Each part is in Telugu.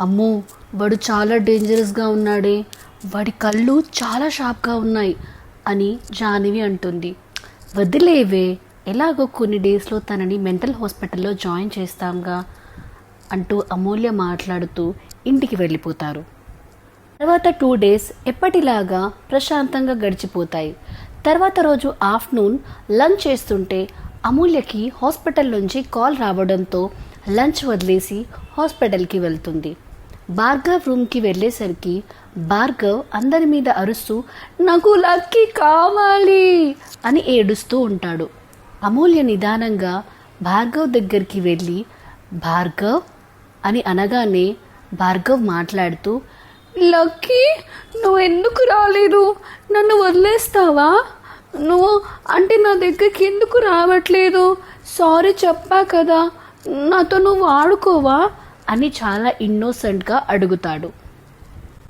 అమ్మో వాడు చాలా డేంజరస్గా ఉన్నాడే. వాడి కళ్ళు చాలా షార్ప్గా ఉన్నాయి అని జాహ్నవి అంటుంది. వదిలేవే ఎలాగో కొన్ని డేస్లో తనని మెంటల్ హాస్పిటల్లో జాయిన్ చేస్తాంగా అంటూ అమూల్య మాట్లాడుతూ ఇంటికి వెళ్ళిపోతారు. తర్వాత టూ డేస్ ఎప్పటిలాగా ప్రశాంతంగా గడిచిపోతాయి. తర్వాత రోజు ఆఫ్టర్నూన్ లంచ్ చేస్తుంటే అమూల్యకి హాస్పిటల్ నుంచి కాల్ రావడంతో లంచ్ వదిలేసి హాస్పిటల్కి వెళ్తుంది. భార్గవ్ రూమ్కి వెళ్ళేసరికి భార్గవ్ అందరి మీద అరుస్తూ నాకు లక్కీ కావాలి అని ఏడుస్తూ ఉంటాడు. అమూల్య నిదానంగా భార్గవ్ దగ్గరికి వెళ్ళి భార్గవ్ అని అనగానే భార్గవ్ మాట్లాడుతూ లక్కీ నువ్వు ఎందుకు రాలేదు? నన్ను వదిలేస్తావా? నువ్వు అంటే నా దగ్గరికి ఎందుకు రావట్లేదు? సారీ చెప్పా కదా నాతో నువ్వు ఆడుకోవా? అని చాలా ఇన్నోసెంట్గా అడుగుతాడు.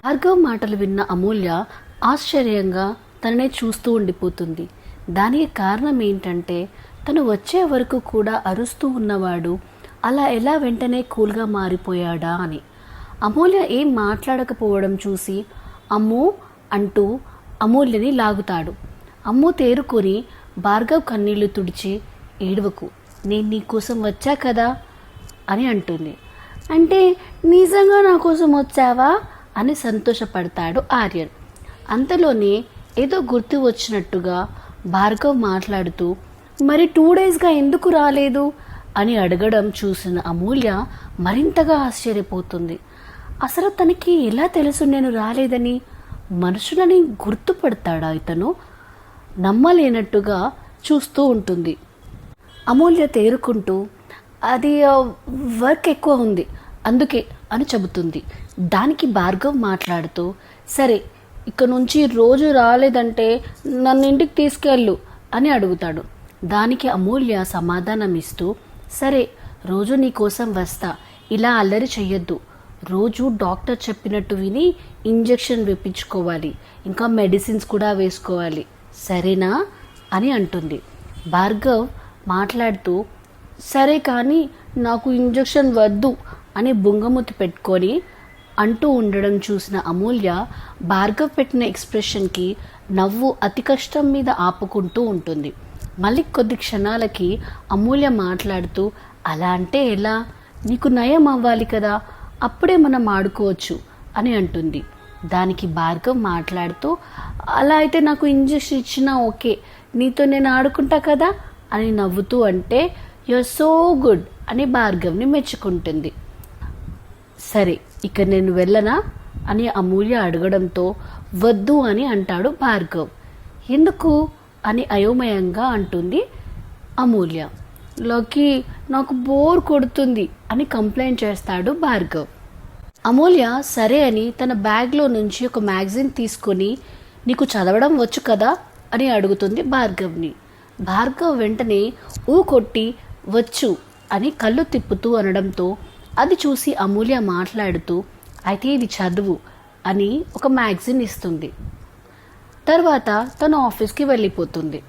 భార్గవ్ మాటలు విన్న అమూల్య ఆశ్చర్యంగా తననే చూస్తూ ఉండిపోతుంది. దానికి కారణం ఏంటంటే తను వచ్చే వరకు కూడా అరుస్తూ ఉన్నవాడు అలా ఎలా వెంటనే కూల్గా మారిపోయాడా అని. అమూల్య ఏం మాట్లాడకపోవడం చూసి అమ్ము అంటూ అమూల్యని లాగుతాడు. అమ్ము తేరుకొని భార్గవ్ కన్నీళ్ళు తుడిచి ఏడవకు నేను నీ కోసం వచ్చా కదా? అని అంటుంది. అంటే నిజంగా నా కోసం వచ్చావా అని సంతోషపడతాడు ఆర్యన్. అంతలోనే ఏదో గుర్తు వచ్చినట్టుగా భార్గవ్ మాట్లాడుతూ మరి టూ డేస్గా ఎందుకు రాలేదు? అని అడగడం చూసిన అమూల్య మరింతగా ఆశ్చర్యపోతుంది. అసలు తనకి ఎలా తెలుసు నేను రాలేదని? మనుషులని గుర్తుపడతాడా ఇతను? నమ్మలేనట్టుగా చూస్తూ ఉంటుంది. అమూల్య తేరుకుంటూ అది వర్క్ ఎక్కువ ఉంది. అందుకే అని చెబుతుంది. దానికి భార్గవ్ మాట్లాడుతూ సరే ఇక నుంచి రోజు రాలేదంటే నన్ను ఇంటికి తీసుకెళ్ళు అని అడుగుతాడు. దానికి అమూల్య సమాధానం ఇస్తూ సరే రోజు నీ కోసం వస్తా. ఇలా అల్లరి చెయ్యొద్దు. రోజు డాక్టర్ చెప్పినట్టు విని ఇంజెక్షన్ వేపించుకోవాలి. ఇంకా మెడిసిన్స్ కూడా వేసుకోవాలి. సరేనా? అని అంటుంది. భార్గవ్ మాట్లాడుతూ సరే కానీ నాకు ఇంజెక్షన్ వద్దు అని బుంగముతి పెట్టుకొని అంటూ ఉండడం చూసిన అమూల్య భార్గవ్ పెట్టిన ఎక్స్ప్రెషన్కి నవ్వు అతి కష్టం మీద ఆపుకుంటూ ఉంటుంది. మళ్ళీ కొద్ది క్షణాలకి అమూల్య మాట్లాడుతూ అలా అంటే ఎలా? నీకు నయం అవ్వాలి కదా అప్పుడే మనం ఆడుకోవచ్చు అని అంటుంది. దానికి భార్గవ్ మాట్లాడుతూ అలా అయితే నాకు ఇంజెక్షన్ ఇచ్చినా ఓకే నీతో నేను ఆడుకుంటా కదా అని నవ్వుతూ అంటే యూఆర్ సో గుడ్ అని భార్గవ్ని మెచ్చుకుంటుంది. సరే ఇక నేను వెళ్ళనా అని అమూల్య అడగడంతో వద్దు అని అంటాడు భార్గవ్. ఎందుకు? అని అయోమయంగా అంటుంది అమూల్య. లోకి నాకు బోర్ కొడుతుంది అని కంప్లైంట్ చేస్తాడు భార్గవ్. అమూల్య సరే అని తన బ్యాగ్లో నుంచి ఒక మ్యాగజైన్ తీసుకొని నీకు చదవడం వచ్చు కదా? అని అడుగుతుంది భార్గవ్ని. భార్గవ్ వెంటనే ఊ కొట్టి వచ్చు అని కళ్ళు తిప్పుతూ అనడంతో అది చూసి అమూల్య మాట్లాడుతూ అయితే ఇది చదువు అని ఒక మ్యాగజైన్ ఇస్తుంది. తర్వాత తను ఆఫీస్కి వెళ్ళిపోతుంది.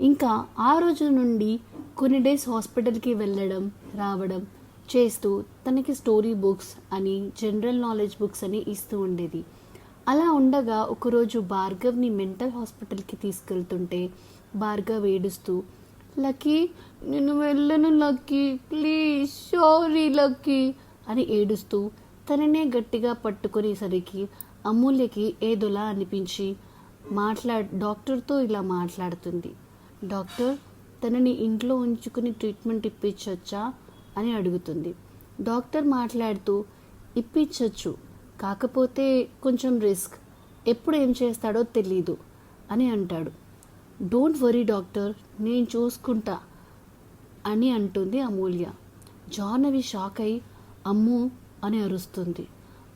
ఇంకా ఆ రోజు నుండి కొన్ని డేస్ హాస్పిటల్కి వెళ్ళడం రావడం చేస్తూ తనకి స్టోరీ బుక్స్ అని జనరల్ నాలెడ్జ్ బుక్స్ అని ఇస్తూ ఉండేది. అలా ఉండగా ఒకరోజు భార్గవ్ని మెంటల్ హాస్పిటల్కి తీసుకెళ్తుంటే భార్గవ్ ఏడుస్తూ లక్కీ నేను వెళ్ళను లక్కీ ప్లీజ్ సారీ లక్కీ అని ఏడుస్తూ తననే గట్టిగా పట్టుకునేసరికి అమూల్యకి ఏదోలా అనిపించి మాట్లా డాక్టర్తో ఇలా మాట్లాడుతుంది. డాక్టర్ తనని ఇంట్లో ఉంచుకుని ట్రీట్మెంట్ ఇప్పించవచ్చా అని అడుగుతుంది. డాక్టర్ మాట్లాడుతూ ఇప్పించవచ్చు కాకపోతే కొంచెం రిస్క్. ఎప్పుడు ఏం చేస్తాడో తెలీదు అని అంటాడు. డోంట్ వరీ డాక్టర్ నేను చూసుకుంటా అని అంటుంది అమూల్య. జాహ్నవి షాక్ అయి అమ్ము అని అరుస్తుంది.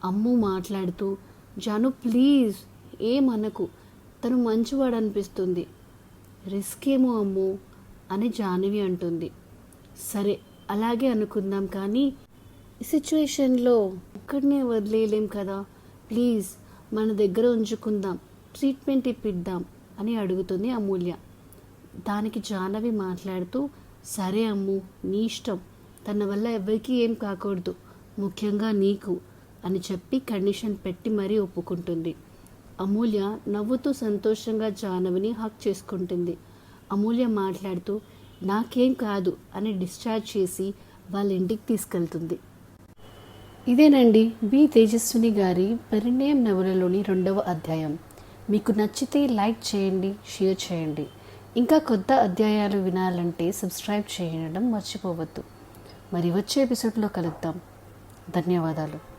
అమ్ము మాట్లాడుతూ జాను ప్లీజ్ ఏమనకు తను మంచివాడు అనిపిస్తుంది రిస్క్ ఏమో అమ్ము అని జాహ్నవి అంటుంది. సరే అలాగే అనుకుందాం కానీ ఈ సిచ్యువేషన్లో ఒక్కడనే వదిలేయలేం కదా. ప్లీజ్ మన దగ్గర ఉంచుకుందాం ట్రీట్మెంట్ ఇప్పిద్దాం. అని అడుగుతుంది అమూల్య. దానికి జాహ్నవి మాట్లాడుతూ సరే అమ్ము నీ ఇష్టం. తన వల్ల ఎవరికీ ఏం కాకూడదు. ముఖ్యంగా నీకు అని చెప్పి కండిషన్ పెట్టి మరీ ఒప్పుకుంటుంది. అమూల్య నవ్వుతూ సంతోషంగా జాహ్నవిని హక్ చేసుకుంటుంది. అమూల్య మాట్లాడుతూ నాకేం కాదు అని డిశ్చార్జ్ చేసి వాళ్ళ ఇంటికి తీసుకెళ్తుంది. ఇదేనండి బి తేజస్విని గారి పరిణయం నవలలోని రెండవ అధ్యాయం. మీకు నచ్చితే లైక్ చేయండి షేర్ చేయండి. ఇంకా కొత్త అధ్యాయాలు వినాలంటే సబ్స్క్రైబ్ చేయడం మర్చిపోవద్దు. మరి వచ్చే ఎపిసోడ్లో కలుద్దాం. ధన్యవాదాలు.